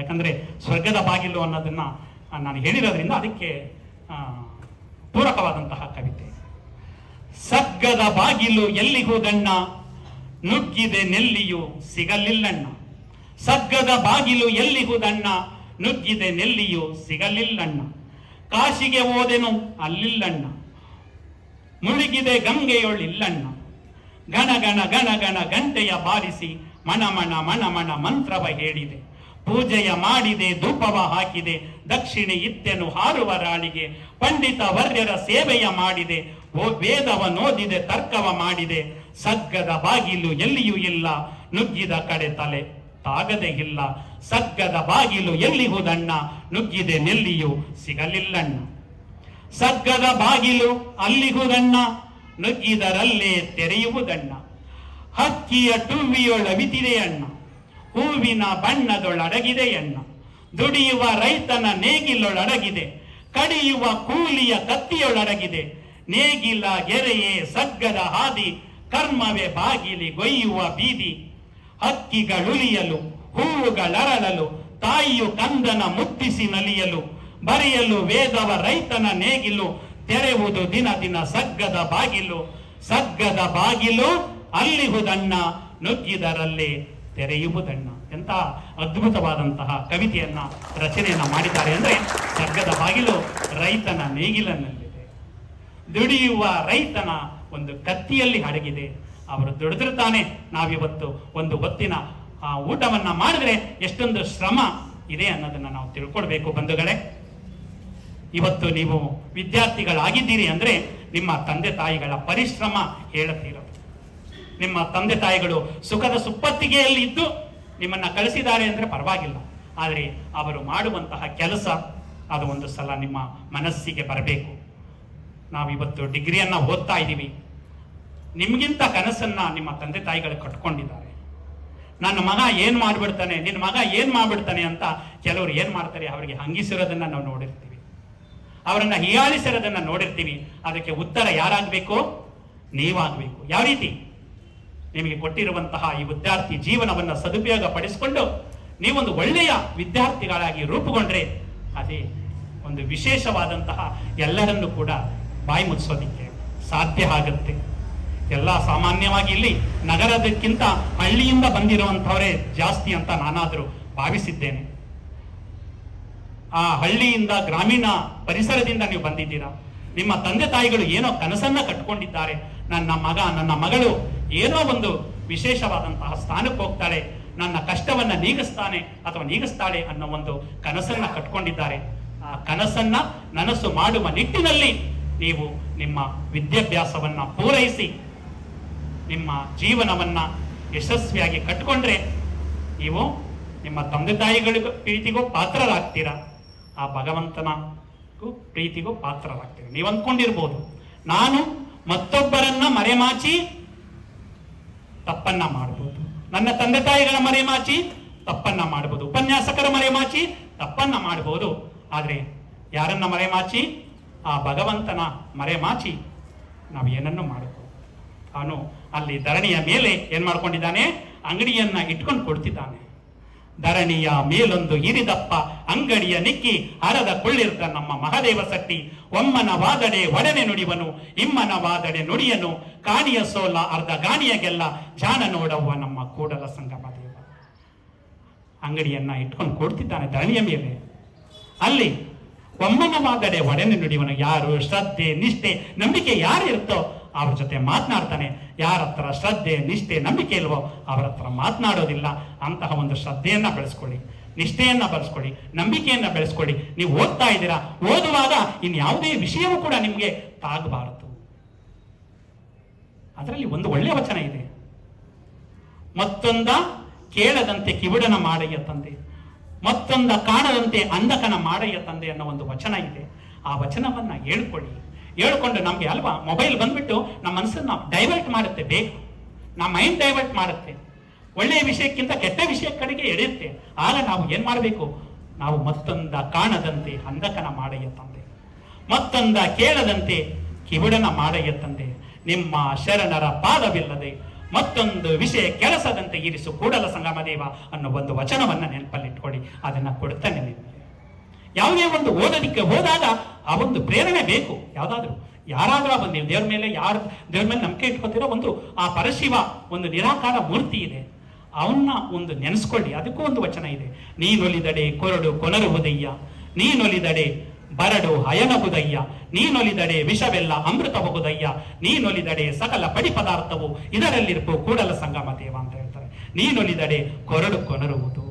ಯಾಕಂದ್ರೆ ಸ್ವರ್ಗದ ಬಾಗಿಲು ಅನ್ನೋದನ್ನ ನಾನು ಹೇಳಿರೋದ್ರಿಂದ ಅದಕ್ಕೆ ಪೂರಕವಾದಂತಹ ಕವಿತೆ. ಸಗ್ಗದ ಬಾಗಿಲು ಎಲ್ಲಿಗೂ ದಣ್ಣ ನುಗ್ಗಿದೆ ನೆಲ್ಲಿಯು ಸಿಗಲಿಲ್ಲಣ್ಣ. ಸಗ್ಗದ ಬಾಗಿಲು ಎಲ್ಲಿಗೂ ದಣ್ಣ ನುಗ್ಗಿದೆ ನೆಲ್ಲಿಯು ಸಿಗಲಿಲ್ಲಣ್ಣ. ಕಾಶಿಗೆ ಓದೆನು ಅಲ್ಲಿಲ್ಲಣ್ಣ. ಮುಳುಗಿದೆ ಗಂಗೆಯೊಳಿಲ್ಲಣ್ಣ ಗಣ ಗಣ ಗಣ ಗಣ ಗಂಟೆಯ ಬಾರಿಸಿ ಮಣ ಮಣ ಮಣ ಮಣ ಮಂತ್ರವ ಹೇಳಿದೆ. ಪೂಜೆಯ ಮಾಡಿದೆ, ಧೂಪವ ಹಾಕಿದೆ, ದಕ್ಷಿಣೆ ಇತ್ತೆನು ಹಾರುವ ರಾಣಿಗೆ. ಪಂಡಿತ ವರ್ಯರ ಸೇವೆಯ ಮಾಡಿದೆ ವೇದವ ನೋದಿದೆ, ತರ್ಕವ ಮಾಡಿದೆ. ಸಗ್ಗದ ಬಾಗಿಲು ಎಲ್ಲಿಯೂ ಇಲ್ಲ, ನುಗ್ಗಿದ ಕಡೆ ತಲೆ ತಾಗದೆ ಇಲ್ಲ. ಸಗ್ಗದ ಬಾಗಿಲು ಎಲ್ಲಿಹುದಣ್ಣ ನುಗ್ಗಿದೆ ನೆಲ್ಲಿಯೂ ಸಿಗಲಿಲ್ಲಣ್ಣ. ಸಗ್ಗದ ಬಾಗಿಲು ಅಲ್ಲಿಗುದಣ್ಣ ನುಗ್ಗಿದರಲ್ಲೇ ತೆರೆಯುವುದಣ್ಣ. ಹಕ್ಕಿಯ ಟುವಿಯೊಳವಿತಿದೆ ಅಣ್ಣ ಹೂವಿನ ಬಣ್ಣದೊಳಡಗಿದೆ ಎನ್ನ. ದುಡಿಯುವ ರೈತನ ನೇಗಿಲೊಳಡಗಿದೆ. ಕಡಿಯುವ ಕೂಲಿಯ ಕತ್ತಿಯೊಳಡಗಿದೆ. ನೇಗಿಲ ಗೆರೆಯೇ ಸಗ್ಗದ ಹಾದಿ, ಕರ್ಮವೇ ಬಾಗಿಲಿ ಗೊಯ್ಯುವ ಬೀದಿ. ಹಕ್ಕಿಗಳುಲಿಯಲು ಹೂವುಗಳರಳಲು, ತಾಯಿಯು ಕಂದನ ಮುತ್ತಿಸಿ ನಲಿಯಲು, ಬರೆಯಲು ವೇದವ ರೈತನ ನೇಗಿಲು, ತೆರೆವುದು ದಿನ ದಿನ ಸಗ್ಗದ ಬಾಗಿಲು. ಸಗ್ಗದ ಬಾಗಿಲು ಅಲ್ಲಿಹುದಣ್ಣ ನುಗ್ಗಿದರಲ್ಲಿ ತೆರೆಯುವುದಣ್ಣ ಎಂಥ ಅದ್ಭುತವಾದಂತಹ ಕವಿತೆಯನ್ನ ರಚನೆಯನ್ನ ಮಾಡಿದ್ದಾರೆ ಅಂದ್ರೆ ಸ್ವರ್ಗದ ಬಾಗಿಲು ರೈತನ ನೇಗಿಲನಲ್ಲಿದೆ. ದುಡಿಯುವ ರೈತನ ಒಂದು ಕತ್ತಿಯಲ್ಲಿ ಅಡಗಿದೆ ಅವರು ದುಡಿದಿರ್ತಾನೆ ನಾವಿವತ್ತು ಒಂದು ಹೊತ್ತಿನ ಆ, ಊಟವನ್ನ ಮಾಡಿದ್ರೆ ಎಷ್ಟೊಂದು ಶ್ರಮ ಇದೆ ಅನ್ನೋದನ್ನ ನಾವು ತಿಳ್ಕೊಳ್ಬೇಕು ಬಂಧುಗಳೇ. ಇವತ್ತು ನೀವು ವಿದ್ಯಾರ್ಥಿಗಳಾಗಿದ್ದೀರಿ ಅಂದ್ರೆ ನಿಮ್ಮ ತಂದೆ ತಾಯಿಗಳ ಪರಿಶ್ರಮ ಹೇಳುತ್ತಿರೋದು ನಿಮ್ಮ ತಂದೆ ತಾಯಿಗಳು ಸುಖದ ಸುಪ್ಪತ್ತಿಗೆಯಲ್ಲಿ ಇದ್ದು ನಿಮ್ಮನ್ನ ಕಳಿಸಿದ್ದಾರೆ ಅಂದ್ರೆ ಪರವಾಗಿಲ್ಲ. ಆದರೆ ಅವರು ಮಾಡುವಂತಹ ಕೆಲಸ ಅದು ಒಂದು ಸಲ ನಿಮ್ಮ ಮನಸ್ಸಿಗೆ ಬರಬೇಕು. ನಾವಿವತ್ತು ಡಿಗ್ರಿಯನ್ನ ಓದ್ತಾ ಇದ್ದೀವಿ. ನಿಮಗಿಂತ ಕನಸನ್ನ ನಿಮ್ಮ ತಂದೆ ತಾಯಿಗಳು ಕಟ್ಕೊಂಡಿದ್ದಾರೆ. ನನ್ನ ಮಗ ಏನ್ ಮಾಡಿಬಿಡ್ತಾನೆ ನಿನ್ನ ಮಗ ಏನ್ ಮಾಡಿಬಿಡ್ತಾನೆ ಅಂತ ಕೆಲವರು ಏನ್ ಮಾಡ್ತಾರೆ, ಅವರಿಗೆ ಹಂಗಿಸಿರೋದನ್ನ ನಾವು ನೋಡಿರ್ತೀವಿ. ಅವರನ್ನ ಹೀಯಾಳಿಸಿರೋದನ್ನ ನೋಡಿರ್ತೀವಿ. ಅದಕ್ಕೆ ಉತ್ತರ ಯಾರಾಗಬೇಕು? ನೀವಾಗಬೇಕು. ಯಾವ ರೀತಿ? ನಿಮಗೆ ಕೊಟ್ಟಿರುವಂತಹ ಈ ವಿದ್ಯಾರ್ಥಿ ಜೀವನವನ್ನು ಸದುಪಯೋಗ ಪಡಿಸಿಕೊಂಡು ನೀವೊಂದು ಒಳ್ಳೆಯ ವಿದ್ಯಾರ್ಥಿಗಳಾಗಿ ರೂಪುಗೊಂಡ್ರೆ ಅದೇ ಒಂದು ವಿಶೇಷವಾದಂತಹ ಎಲ್ಲರನ್ನು ಕೂಡ ಬಾಯಿ ಮುಚ್ಚೋದಿಕ್ಕೆ ಸಾಧ್ಯ ಆಗುತ್ತೆ. ಎಲ್ಲ ಸಾಮಾನ್ಯವಾಗಿ ಇಲ್ಲಿ ನಗರದಕ್ಕಿಂತ ಹಳ್ಳಿಯಿಂದ ಬಂದಿರುವಂಥವರೇ ಜಾಸ್ತಿ ಅಂತ ನಾನಾದರೂ ಭಾವಿಸಿದ್ದೇನೆ. ಆ ಹಳ್ಳಿಯಿಂದ ಗ್ರಾಮೀಣ ಪರಿಸರದಿಂದ ನೀವು ಬಂದಿದ್ದೀರಾ? ನಿಮ್ಮ ತಂದೆ ತಾಯಿಗಳು ಏನೋ ಕನಸನ್ನ ಕಟ್ಕೊಂಡಿದ್ದಾರೆ. ನನ್ನ ಮಗ, ನನ್ನ ಮಗಳು ಏನೋ ಒಂದು ವಿಶೇಷವಾದಂತಹ ಸ್ಥಾನಕ್ಕೆ ಹೋಗ್ತಾಳೆ, ನನ್ನ ಕಷ್ಟವನ್ನ ನೀಗಿಸ್ತಾನೆ ಅಥವಾ ನೀಗಿಸ್ತಾಳೆ ಅನ್ನೋ ಒಂದು ಕನಸನ್ನ ಕಟ್ಕೊಂಡಿದ್ದಾರೆ. ಆ ಕನಸನ್ನ ನನಸು ಮಾಡುವ ನಿಟ್ಟಿನಲ್ಲಿ ನೀವು ನಿಮ್ಮ ವಿದ್ಯಾಭ್ಯಾಸವನ್ನ ಪೂರೈಸಿ, ನಿಮ್ಮ ಜೀವನವನ್ನ ಯಶಸ್ವಿಯಾಗಿ ಕಟ್ಕೊಂಡ್ರೆ ನೀವು ನಿಮ್ಮ ತಂದೆ ತಾಯಿಗಳಿಗೂ ಪ್ರೀತಿಗೂ ಪಾತ್ರರಾಗ್ತೀರಾ? ಆ ಭಗವಂತನಗೂ ಪ್ರೀತಿಗೂ ಪಾತ್ರರಾಗ್ತೀರಾ? ನೀವು ಅಂದ್ಕೊಂಡಿರ್ಬೋದು. ನಾನು ಮತ್ತೊಬ್ಬರನ್ನ ಮರೆಮಾಚಿ ತಪ್ಪನ್ನ ಮಾಡಬಹುದು ನನ್ನ ತಂದೆ ತಾಯಿಗಳ ಮರೆಮಾಚಿ ತಪ್ಪನ್ನ ಮಾಡಬಹುದು ಉಪನ್ಯಾಸಕರ ಮರೆಮಾಚಿ ತಪ್ಪನ್ನ ಮಾಡಬಹುದು ಆದರೆ ಯಾರನ್ನ ಮರೆಮಾಚಿ ಆ ಭಗವಂತನ ಮರೆಮಾಚಿ ನಾವು ಏನನ್ನು ಮಾಡಬಹುದು ಅವನು ಅಲ್ಲಿ ಧರಣಿಯ ಮೇಲೆ ಏನ್ ಮಾಡ್ಕೊಂಡಿದ್ದಾನೆ? ಅಂಗಡಿಯನ್ನ ಇಟ್ಕೊಂಡು ಕೊಡ್ತಿದ್ದಾನೆ. ಧರಣಿಯ ಮೇಲೊಂದು ಹಿರಿದಪ್ಪ ಅಂಗಡಿಯ ನಿಕ್ಕಿ, ಹರದ ಕೊಳ್ಳಿರ್ತ ನಮ್ಮ ಮಹದೇವ ಸಟ್ಟಿ. ಒಮ್ಮನ ವಾದಡೆ ಒಡನೆ ನುಡಿವನು, ಇಮ್ಮನ ವಾದಡೆ ನುಡಿಯನು. ಕಾಣಿಯ ಸೋಲ ಅರ್ಧ ಗಾಣಿಯ ಗೆಲ್ಲ ಜಾಣ ನೋಡವ್ವ ನಮ್ಮ ಕೂಡಲ ಸಂಗಮ ದೇವ ಅಂಗಡಿಯನ್ನ ಇಟ್ಕೊಂಡು ಕೊಡ್ತಿದ್ದಾನೆ ಧರಣಿಯ ಮೇಲೆ. ಅಲ್ಲಿ ಒಮ್ಮನ ವಾದಡೆ ಒಡನೆ ನುಡಿವನು. ಯಾರು ಶ್ರದ್ಧೆ, ನಿಷ್ಠೆ, ನಂಬಿಕೆ ಯಾರು ಇರುತ್ತೋ ಅವ್ರ ಜೊತೆ ಮಾತನಾಡ್ತಾನೆ. ಯಾರ ಹತ್ರ ಶ್ರದ್ಧೆ, ನಿಷ್ಠೆ, ನಂಬಿಕೆ ಇಲ್ವೋ ಅವರ ಹತ್ರ ಮಾತನಾಡೋದಿಲ್ಲ. ಅಂತಹ ಒಂದು ಶ್ರದ್ಧೆಯನ್ನ ಬೆಳೆಸ್ಕೊಳ್ಳಿ. ನಿಷ್ಠೆಯನ್ನ ಬೆಳೆಸ್ಕೊಳ್ಳಿ. ನಂಬಿಕೆಯನ್ನ ಬೆಳೆಸ್ಕೊಳ್ಳಿ. ನೀವು ಓದ್ತಾ ಇದ್ದೀರಾ? ಓದುವಾಗ ಇನ್ಯಾವುದೇ ವಿಷಯವೂ ಕೂಡ ನಿಮಗೆ ತಾಗಬಾರದು. ಅದರಲ್ಲಿ ಒಂದು ಒಳ್ಳೆಯ ವಚನ ಇದೆ. ಮತ್ತೊಂದ, ಕೇಳದಂತೆ ಕಿವಿಡನ ಮಾಡಯ್ಯ ತಂದೆ. ಮತ್ತೊಂದ, ಕಾಣದಂತೆ ಅಂಧಕನ ಮಾಡಯ್ಯ ತಂದೆ ಅನ್ನೋ ಒಂದು ವಚನ ಇದೆ. ಆ ವಚನವನ್ನ ಹೇಳ್ಕೊಳ್ಳಿ. ಹೇಳ್ಕೊಂಡು ನಮಗೆ ಅಲ್ವಾ? ಮೊಬೈಲ್ ಬಂದ್ಬಿಟ್ಟು ನಮ್ಮ ಮನಸ್ಸನ್ನ ಡೈವರ್ಟ್ ಮಾಡುತ್ತೆ ಬೇಗ. ನಮ್ಮ ಮೈಂಡ್ ಡೈವರ್ಟ್ ಮಾಡುತ್ತೆ. ಒಳ್ಳೆಯ ವಿಷಯಕ್ಕಿಂತ ಕೆಟ್ಟ ವಿಷಯ ಕಡೆಗೆ ಎಳೆಯುತ್ತೆ. ಆಗ ನಾವು ಏನು ಮಾಡಬೇಕು? ನಾವು ಮತ್ತೊಂದ ಕಾಣದಂತೆ ಅಂಧಕನ ಮಾಡಯ್ಯ ತಂದೆ. ಮತ್ತೊಂದ ಕೇಳದಂತೆ ಕಿವಿಡನ ಮಾಡಯ್ಯ ತಂದೆ. ನಿಮ್ಮ ಶರಣರ ಪಾದವಿಲ್ಲದೆ ಮತ್ತೊಂದು ವಿಷಯ ಕೆಲಸದಂತೆ ಇರಿಸು ಕೂಡಲ ಸಂಗಮ ದೇವ ಅನ್ನೋ ಒಂದು ವಚನವನ್ನ ನೆನಪಲ್ಲಿಟ್ಕೊಳ್ಳಿ. ಅದನ್ನ ಕೊಡ್ತಾನೆ ನಿಮಗೆ. ಯಾವುದೇ ಒಂದು ಓದೋದಿಕ್ಕೆ ಹೋದಾಗ ಆ ಒಂದು ಪ್ರೇರಣೆ ಬೇಕು. ಯಾವುದಾದ್ರೂ ಯಾರಾದ್ರೂ ಬಂದು ನೀವು ದೇವ್ರ ಮೇಲೆ ಯಾರು ದೇವ್ರ ಮೇಲೆ ನಂಬಿಕೆ ಇಟ್ಕೋತಿರೋ ಒಂದು ಆ ಪರಶಿವ ಒಂದು ನಿರಾಕಾರ ಮೂರ್ತಿ ಇದೆ. ಅವನ್ನ ಒಂದು ನೆನೆಸ್ಕೊಳ್ಳಿ. ಅದಕ್ಕೂ ಒಂದು ವಚನ ಇದೆ. ನೀನೊಲಿದಡೆ ಕೊರಡು ಕೊನರುವುದಯ್ಯ ನೀನೊಲಿದಡೆ ಬರಡು ಹಯನಗುದಯ್ಯ ನೀನೊಲಿದಡೆ ವಿಷವೆಲ್ಲ ಅಮೃತ ಹೋಗುದಯ್ಯ ನೀನೊಲಿದಡೆ ಸಕಲ ಪಡಿ ಪದಾರ್ಥವು ಇದರಲ್ಲಿರ್ಬೋ ಕೂಡಲ ಸಂಗಮ ದೇವ ಅಂತ ಹೇಳ್ತಾರೆ. ನೀನೊಲಿದಡೆ ಕೊರಡು ಕೊನರುವುದು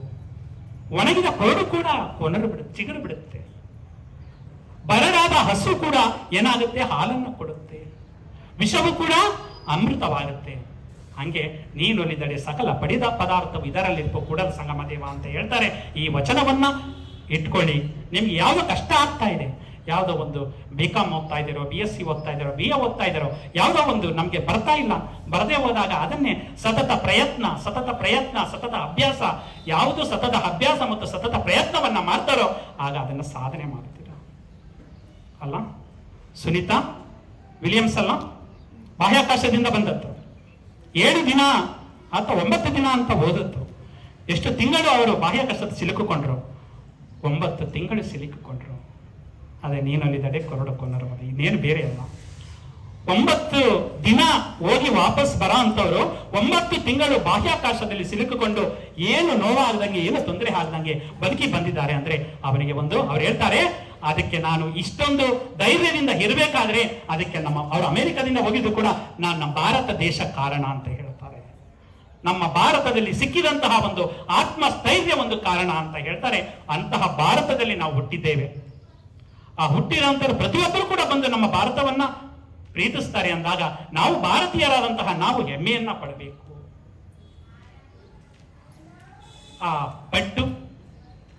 ಒಣಗಿದ ಕೊರಡು ಕೂಡ ಕೊನರು ಬಿಡುತ್ತೆ ಚಿಗುರು ಬಿಡುತ್ತೆ. ಬರಡಾದ ಹಸು ಕೂಡ ಏನಾಗುತ್ತೆ? ಹಾಲನ್ನು ಕೊಡುತ್ತೆ. ವಿಷವು ಕೂಡ ಅಮೃತವಾಗುತ್ತೆ. ಹಂಗೆ ನೀನೊಲಿದಡೆ ಸಕಲ ಪಡಿದ ಪದಾರ್ಥವು ಇದರಲ್ಲಿರ್ಬೇಕು ಕೂಡಲ ಸಂಗಮ ದೇವ ಅಂತ ಹೇಳ್ತಾರೆ. ಈ ವಚನವನ್ನ ಇಟ್ಕೊಳ್ಳಿ. ನಿಮ್ಗೆ ಯಾವ ಕಷ್ಟ ಆಗ್ತಾ ಇದೆ? ಯಾವುದೋ ಒಂದು ಬಿ ಕಾಮ್ ಓದ್ತಾ ಇದ್ದೀರೋ ಬಿ ಎಸ್ ಸಿ ಓದ್ತಾ ಇದ್ದಾರೋ ಬಿ ಎ ಓದ್ತಾ ಇದ್ದಾರೋ, ಯಾವುದೋ ಒಂದು ನಮಗೆ ಬರ್ತಾ ಇಲ್ಲ. ಬರದೇ ಹೋದಾಗ ಅದನ್ನೇ ಸತತ ಪ್ರಯತ್ನ ಸತತ ಪ್ರಯತ್ನ, ಸತತ ಅಭ್ಯಾಸ. ಯಾವುದು ಸತತ ಅಭ್ಯಾಸ ಮತ್ತು ಸತತ ಪ್ರಯತ್ನವನ್ನ ಮಾಡ್ತಾರೋ, ಆಗ ಅದನ್ನು ಸಾಧನೆ ಮಾಡ್ತೀರ ಅಲ್ಲ? ಸುನೀತಾ? ವಿಲಿಯಮ್ಸ್ ಅಲ್ಲ? ಬಾಹ್ಯಾಕಾಶದಿಂದ ಬಂದದ್ದು. ಏಳು ದಿನ ಅಥವಾ ಒಂಬತ್ತು ದಿನ ಅಂತ ಓದದ್ದು. ಎಷ್ಟು ತಿಂಗಳು ಅವರು ಬಾಹ್ಯಾಕಾಶದ ಸಿಲುಕಿಕೊಂಡ್ರು? ಒಂಬತ್ತು ತಿಂಗಳು ಸಿಲುಕಿಕೊಂಡ್ರು. ಅದೇ ನೀನಲ್ಲಿದ್ದಡೆ ಕೊರಡು ಕೊನರ ಮನೆ ಇನ್ನೇನು ಬೇರೆ ಅಲ್ಲ ಒಂಬತ್ತು ದಿನ ಹೋಗಿ ವಾಪಸ್ ಬರ ಅಂತವ್ರು ಒಂಬತ್ತು ತಿಂಗಳು ಬಾಹ್ಯಾಕಾಶದಲ್ಲಿ ಸಿಲುಕಿಕೊಂಡು ಏನು ನೋವಾಗದಂಗೆ, ಏನು ತೊಂದರೆ ಆಗದಂಗೆ ಬದುಕಿ ಬಂದಿದ್ದಾರೆ ಅಂದ್ರೆ ಅವನಿಗೆ ಒಂದು, ಅವ್ರು ಹೇಳ್ತಾರೆ, ಅದಕ್ಕೆ ನಾನು ಇಷ್ಟೊಂದು ಧೈರ್ಯದಿಂದ ಇರಬೇಕಾದ್ರೆ ಅದಕ್ಕೆ ನಮ್ಮ, ಅವರು ಅಮೆರಿಕದಿಂದ ಹೋಗಿದ್ದು ಕೂಡ ನಾನು ನಮ್ಮ ಭಾರತ ದೇಶ ಕಾರಣ ಅಂತ ಹೇಳ್ತಾರೆ. ನಮ್ಮ ಭಾರತದಲ್ಲಿ ಸಿಕ್ಕಿದಂತಹ ಒಂದು ಆತ್ಮಸ್ಥೈರ್ಯ ಒಂದು ಕಾರಣ ಅಂತ ಹೇಳ್ತಾರೆ. ಅಂತಹ ಭಾರತದಲ್ಲಿ ನಾವು ಹುಟ್ಟಿದ್ದೇವೆ. ಆ ಹುಟ್ಟಿದಂತರ ಪ್ರತಿಯೊಬ್ಬರು ಕೂಡ ಬಂದು ನಮ್ಮ ಭಾರತವನ್ನ ಪ್ರೀತಿಸ್ತಾರೆ ಅಂದಾಗ ನಾವು ಭಾರತೀಯರಾದಂತಹ ನಾವು ಹೆಮ್ಮೆಯನ್ನ ಪಡಬೇಕು. ಆ ಪಟ್ಟು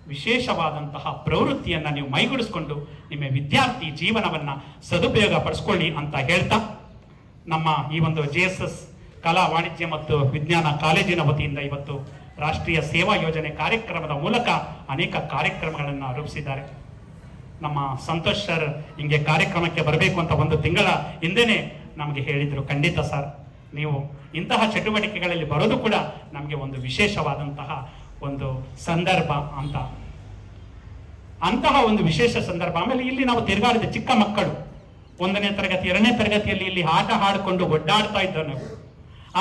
ವಿಶೇಷವಾದಂತಹ ಪ್ರವೃತ್ತಿಯನ್ನ ನೀವು ಮೈಗೂಡಿಸ್ಕೊಂಡು ನಿಮ್ಮ ವಿದ್ಯಾರ್ಥಿ ಜೀವನವನ್ನ ಸದುಪಯೋಗ ಪಡಿಸ್ಕೊಳ್ಳಿ ಅಂತ ಹೇಳ್ತಾ ನಮ್ಮ ಈ ಒಂದು ಜೆ ಎಸ್ ಎಸ್ ಕಲಾ ವಾಣಿಜ್ಯ ಮತ್ತು ವಿಜ್ಞಾನ ಕಾಲೇಜಿನ ವತಿಯಿಂದ ಇವತ್ತು ರಾಷ್ಟ್ರೀಯ ಸೇವಾ ಯೋಜನೆ ಕಾರ್ಯಕ್ರಮದ ಮೂಲಕ ಅನೇಕ ಕಾರ್ಯಕ್ರಮಗಳನ್ನು ರೂಪಿಸಿದ್ದಾರೆ. ನಮ್ಮ ಸಂತೋಷ್ ಸರ್ ಹಿಂಗೆ ಕಾರ್ಯಕ್ರಮಕ್ಕೆ ಬರಬೇಕು ಅಂತ ಒಂದು ತಿಂಗಳ ಹಿಂದೆನೆ ನಮಗೆ ಹೇಳಿದ್ರು. ಖಂಡಿತ ಸರ್ ನೀವು ಇಂತಹ ಚಟುವಟಿಕೆಗಳಲ್ಲಿ ಬರೋದು ಕೂಡ ನಮಗೆ ಒಂದು ವಿಶೇಷವಾದಂತಹ ಒಂದು ಸಂದರ್ಭ ಅಂತ. ಅಂತಹ ಒಂದು ವಿಶೇಷ ಸಂದರ್ಭ. ಆಮೇಲೆ ಇಲ್ಲಿ ನಾವು ತಿರುಗಾಡಿದ ಚಿಕ್ಕ ಮಕ್ಕಳು. ಒಂದನೇ ತರಗತಿ, ಎರಡನೇ ತರಗತಿಯಲ್ಲಿ ಇಲ್ಲಿ ಆಟ ಹಾಡಿಕೊಂಡು ಒಡ್ಡಾಡ್ತಾ ಇದ್ದವು ನಾವು.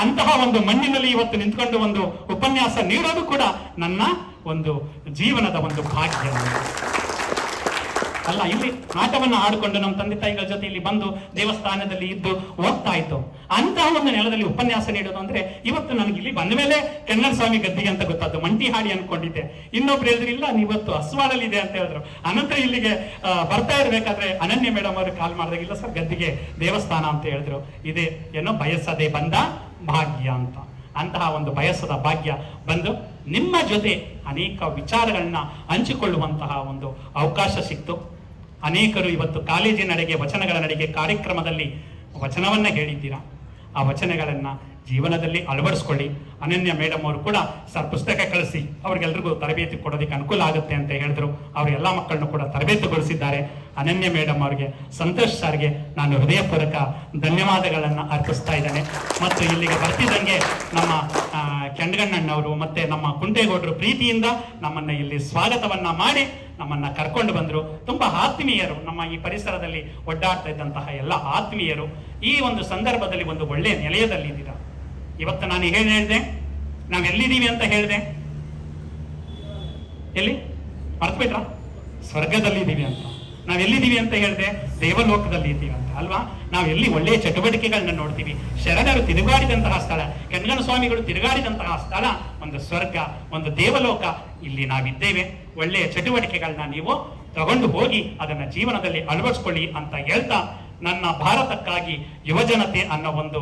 ಅಂತಹ ಒಂದು ಮಣ್ಣಿನಲ್ಲಿ ಇವತ್ತು ನಿಂತ್ಕೊಂಡು ಒಂದು ಉಪನ್ಯಾಸ ನೀಡೋದು ಕೂಡ ನನ್ನ ಒಂದು ಜೀವನದ ಒಂದು ಭಾಗ್ಯ. ಅಲ್ಲ, ಇಲ್ಲಿ ಆಟವನ್ನು ಆಡಿಕೊಂಡು ನಮ್ಮ ತಂದೆ ತಾಯಿಗಳ ಜೊತೆ ಇಲ್ಲಿ ಬಂದು ದೇವಸ್ಥಾನದಲ್ಲಿ ಇದ್ದು ಓದ್ತಾ ಇತ್ತು ಅಂತಹ ಒಂದು ನೆಲದಲ್ಲಿ ಉಪನ್ಯಾಸ ನೀಡೋದು ಅಂದ್ರೆ ಇವತ್ತು ನನಗೆ ಇಲ್ಲಿ ಬಂದ ಮೇಲೆ ಕನ್ನಡ ಸ್ವಾಮಿ ಗದ್ದಿಗೆ ಅಂತ ಗೊತ್ತಾದ್ದು, ಮಂಟಿ ಹಾಡಿ ಅನ್ಕೊಂಡಿದ್ದೆ. ಇನ್ನೊಬ್ರು ಹೇಳಿದ್ರಿಲ್ಲ ನೀವತ್ತು ಅಸ್ವಾಡಲ್ಲಿ ಇದೆ ಅಂತ ಹೇಳಿದ್ರು. ಅನಂತರ ಇಲ್ಲಿಗೆ ಬರ್ತಾ ಇರ್ಬೇಕಾದ್ರೆ ಅನನ್ಯ ಮೇಡಮ್ ಅವರು ಕಾಲ್ ಮಾಡಿದಾಗ, ಇಲ್ಲ ಸರ್, ಗದ್ದಿಗೆ ದೇವಸ್ಥಾನ ಅಂತ ಹೇಳಿದ್ರು. ಇದೇ ಏನೋ ಬಯಸದೆ ಬಂದ ಭಾಗ್ಯ ಅಂತ. ಅಂತಹ ಒಂದು ಬಯಸದ ಭಾಗ್ಯ ಬಂದು ನಿಮ್ಮ ಜೊತೆ ಅನೇಕ ವಿಚಾರಗಳನ್ನ ಹಂಚಿಕೊಳ್ಳುವಂತಹ ಒಂದು ಅವಕಾಶ ಸಿಕ್ತು. ಅನೇಕರು ಇವತ್ತು ಕಾಲೇಜಿನ ನಡೆಗೆ, ವಚನಗಳ ನಡೆಗೆ, ಕಾರ್ಯಕ್ರಮದಲ್ಲಿ ವಚನವನ್ನ ಹೇಳಿದ್ದೀರಾ? ಆ ವಚನಗಳನ್ನ ಜೀವನದಲ್ಲಿ ಅಳವಡಿಸ್ಕೊಳ್ಳಿ. ಅನನ್ಯ ಮೇಡಮ್ ಅವರು ಕೂಡ ಸರ್ ಪುಸ್ತಕ ಕಳಿಸಿ, ಅವ್ರಿಗೆಲ್ರಿಗೂ ತರಬೇತಿ ಕೊಡೋದಕ್ಕೆ ಅನುಕೂಲ ಆಗುತ್ತೆ ಅಂತ ಹೇಳಿದ್ರು. ಅವರು ಎಲ್ಲ ಮಕ್ಕಳನ್ನು ಕೂಡ ತರಬೇತಿಗೊಳಿಸಿದ್ದಾರೆ. ಅನನ್ಯ ಮೇಡಮ್ ಅವ್ರಿಗೆ, ಸಂತೋಷ್ ಸರ್ಗೆ ನಾನು ಹೃದಯಪೂರ್ವಕ ಧನ್ಯವಾದಗಳನ್ನು ಅರ್ಪಿಸ್ತಾ ಇದ್ದೇನೆ. ಮತ್ತು ಇಲ್ಲಿಗೆ ಬರ್ತಿದ್ದಂಗೆ ನಮ್ಮ ಕೆಂಡಗಣ್ಣಣ್ಣವರು ಮತ್ತೆ ನಮ್ಮ ಕುಂಟೇಗೌಡರು ಪ್ರೀತಿಯಿಂದ ನಮ್ಮನ್ನ ಇಲ್ಲಿ ಸ್ವಾಗತವನ್ನ ಮಾಡಿ ನಮ್ಮನ್ನ ಕರ್ಕೊಂಡು ಬಂದರು. ತುಂಬಾ ಆತ್ಮೀಯರು ನಮ್ಮ ಈ ಪರಿಸರದಲ್ಲಿ ಒಡ್ಡಾಡ್ತಾ ಇದ್ದಂತಹ ಎಲ್ಲ ಆತ್ಮೀಯರು ಈ ಒಂದು ಸಂದರ್ಭದಲ್ಲಿ ಒಂದು ಒಳ್ಳೆಯ ನಿಲಯದಲ್ಲಿದ್ದೀರಾ ಇವತ್ತು ನಾನು ಏನು ಹೇಳಿದೆ? ನಾವು ಎಲ್ಲಿದ್ದೀವಿ ಅಂತ ಹೇಳಿದೆ? ಎಲ್ಲಿ? ಸ್ವರ್ಗದಲ್ಲಿ ಇದ್ದೀವಿ ಅಂತ. ನಾವ್ ಎಲ್ಲಿದ್ದೀವಿ ಅಂತ ಹೇಳಿದ್ರೆ ದೇವಲೋಕದಲ್ಲಿ ಇದ್ದೀವಿ ಅಂತ, ಅಲ್ವಾ? ನಾವು ಎಲ್ಲಿ ಒಳ್ಳೆಯ ಚಟುವಟಿಕೆಗಳನ್ನ ನೋಡ್ತೀವಿ. ಶರಣರು ತಿರುಗಾಡಿದಂತಹ ಸ್ಥಳ, ಕೆಂಗನ ಸ್ವಾಮಿಗಳು ತಿರುಗಾಡಿದಂತಹ ಸ್ಥಳ, ಒಂದು ಸ್ವರ್ಗ, ಒಂದು ದೇವಲೋಕ, ಇಲ್ಲಿ ನಾವಿದ್ದೇವೆ. ಒಳ್ಳೆಯ ಚಟುವಟಿಕೆಗಳನ್ನ ನೀವು ತಗೊಂಡು ಹೋಗಿ ಅದನ್ನ ಜೀವನದಲ್ಲಿ ಅಳವಡಿಸ್ಕೊಳ್ಳಿ ಅಂತ ಹೇಳ್ತಾ ನನ್ನ ಭಾರತಕ್ಕಾಗಿ ಯುವಜನತೆ ಅನ್ನೋ ಒಂದು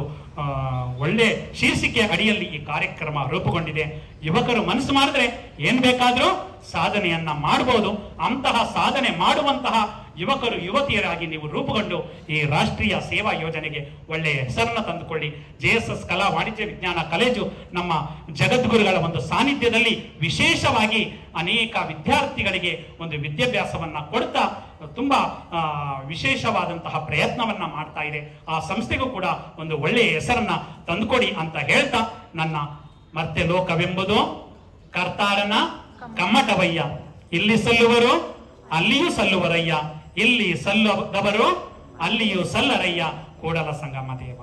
ಒಳ್ಳೆ ಶೀರ್ಷಿಕೆ ಅಡಿಯಲ್ಲಿ ಈ ಕಾರ್ಯಕ್ರಮ ರೂಪುಗೊಂಡಿದೆ. ಯುವಕರು ಮನಸ್ಸು ಮಾಡಿದ್ರೆ ಏನ್ ಬೇಕಾದರೂ ಸಾಧನೆಯನ್ನ ಮಾಡಬಹುದು ಅಂತಹ ಸಾಧನೆ ಮಾಡುವಂತಹ ಯುವಕರು, ಯುವತಿಯರಾಗಿ ನೀವು ರೂಪುಗೊಂಡು ಈ ರಾಷ್ಟ್ರೀಯ ಸೇವಾ ಯೋಜನೆಗೆ ಒಳ್ಳೆಯ ಹೆಸರನ್ನು ತಂದುಕೊಳ್ಳಿ. ಜೆ ಎಸ್ ಎಸ್ ಕಲಾ ವಾಣಿಜ್ಯ ವಿಜ್ಞಾನ ಕಾಲೇಜು ನಮ್ಮ ಜಗದ್ಗುರುಗಳ ಒಂದು ಸಾನ್ನಿಧ್ಯದಲ್ಲಿ ವಿಶೇಷವಾಗಿ ಅನೇಕ ವಿದ್ಯಾರ್ಥಿಗಳಿಗೆ ಒಂದು ವಿದ್ಯಾಭ್ಯಾಸವನ್ನು ಕೊಡ್ತಾ ತುಂಬಾ ವಿಶೇಷವಾದಂತಹ ಪ್ರಯತ್ನವನ್ನ ಮಾಡ್ತಾ ಇದೆ. ಆ ಸಂಸ್ಥೆಗೂ ಕೂಡ ಒಂದು ಒಳ್ಳೆಯ ಹೆಸರನ್ನ ತಂದುಕೊಡಿ ಅಂತ ಹೇಳ್ತಾ ನನ್ನ ಮತ್ತೆ ಲೋಕವೆಂಬುದು ಕರ್ತಾರನ ಕಮ್ಮಟವಯ್ಯ. ಇಲ್ಲಿ ಸಲ್ಲುವರು, ಅಲ್ಲಿಯೂ ಸಲ್ಲುವರಯ್ಯ. ಇಲ್ಲಿ ಸಲ್ಲದವರು, ಅಲ್ಲಿಯೂ ಸಲ್ಲರಯ್ಯ. ಕೂಡಲ ಸಂಗಮ ದೇವ.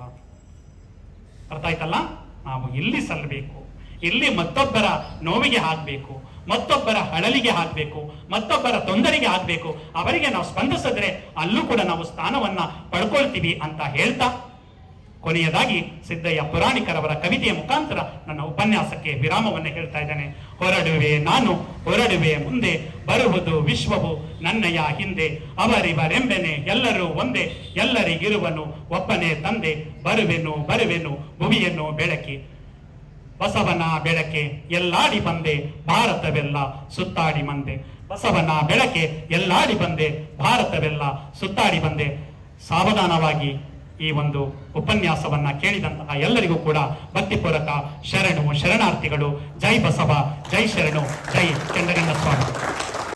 ಅರ್ಥ ಆಯ್ತಲ್ಲ ನಾವು ಇಲ್ಲಿ ಸಲ್ಲಬೇಕು ಇಲ್ಲಿ ಮತ್ತೊಬ್ಬರ ನೋವಿಗೆ ಹಾಕಬೇಕು. ಮತ್ತೊಬ್ಬರ ಹಳಲಿಗೆ ಹಾಕಬೇಕು ಮತ್ತೊಬ್ಬರ ತೊಂದರೆಗೆ ಹಾಕಬೇಕು ಅವರಿಗೆ ನಾವು ಸ್ಪಂದಿಸಿದ್ರೆ ಅಲ್ಲೂ ಕೂಡ ನಾವು ಸ್ಥಾನವನ್ನ ಪಡ್ಕೊಳ್ತೀವಿ ಅಂತ ಹೇಳ್ತಾ, ಕೊನೆಯದಾಗಿ ಸಿದ್ದಯ್ಯ ಪುರಾಣಿಕರವರ ಕವಿತೆಯ ಮುಖಾಂತರ ನನ್ನ ಉಪನ್ಯಾಸಕ್ಕೆ ವಿರಾಮವನ್ನು ಹೇಳ್ತಾ ಇದ್ದೇನೆ. ಹೊರಡುವೆ ನಾನು, ಹೊರಡುವೆ ಮುಂದೆ, ಬರುವುದು ವಿಶ್ವವು ನನ್ನಯ ಹಿಂದೆ, ಅವರಿವರೆಂಬೆನೆ ಎಲ್ಲರೂ ಒಂದೇ, ಎಲ್ಲರಿಗಿರುವನು ಒಬ್ಬನೇ ತಂದೆ, ಬರುವೆನು ಬರುವೆನು ಭುವಿಯನ್ನು ಬೆಳಕಿ ಬಸವನ ಬೆಳಕೆ ಎಲ್ಲಾಡಿ ಬಂದೆ, ಭಾರತವೆಲ್ಲ ಸುತ್ತಾಡಿ ಬಂದೆ. ಬಸವನ ಬೆಳಕೆ ಎಲ್ಲಾಡಿ ಬಂದೆ, ಭಾರತವೆಲ್ಲ ಸುತ್ತಾಡಿ ಬಂದೆ. ಸಾವಧಾನವಾಗಿ ಈ ಒಂದು ಉಪನ್ಯಾಸವನ್ನ ಕೇಳಿದಂತಹ ಎಲ್ಲರಿಗೂ ಕೂಡ ಭಕ್ತಿಪೂರಕ ಶರಣು ಶರಣಾರ್ಥಿಗಳು, ಜೈ ಬಸವ, ಜೈ ಶರಣು, ಜೈ ಚಂದ್ರಗಂಡ ಸ್ವಾಮಿ.